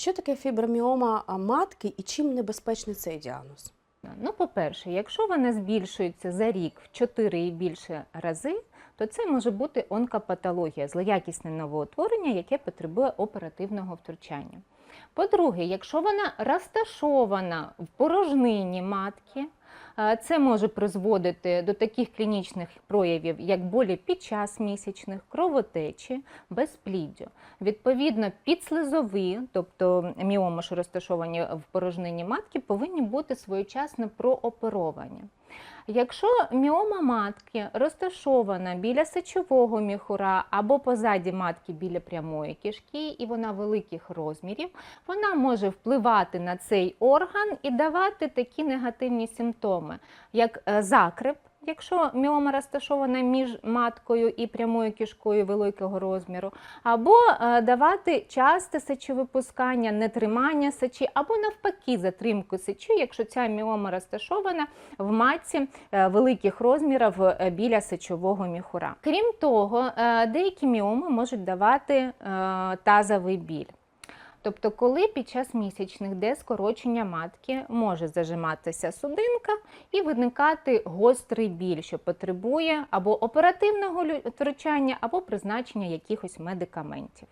Що таке фіброміома матки і чим небезпечний цей діагноз? Ну, по-перше, якщо вона збільшується за рік в 4 і більше рази, то це може бути онкопатологія, злоякісне новоутворення, яке потребує оперативного втручання. По-друге, якщо вона розташована в порожнині матки, це може призводити до таких клінічних проявів, як болі під час місячних, кровотечі, безпліддю. Відповідно, підслизові, тобто міоми, що розташовані в порожнині матки, повинні бути своєчасно прооперовані. Якщо міома матки розташована біля сечового міхура або позаді матки біля прямої кишки, і вона великих розмірів, вона може впливати на цей орган і давати такі негативні симптоми, як е, закрип. Якщо міома розташована між маткою і прямою кишкою великого розміру, або е, давати часте сечовипускання, нетримання сечі, або навпаки затримку сечі, якщо ця міома розташована в матці е, великих розмірів е, біля сечового міхура. Крім того, деякі міоми можуть давати тазовий біль. Тобто, коли під час місячних, де скорочення матки може зажиматися судинка і виникати гострий біль, що потребує або оперативного втручання, або призначення якихось медикаментів.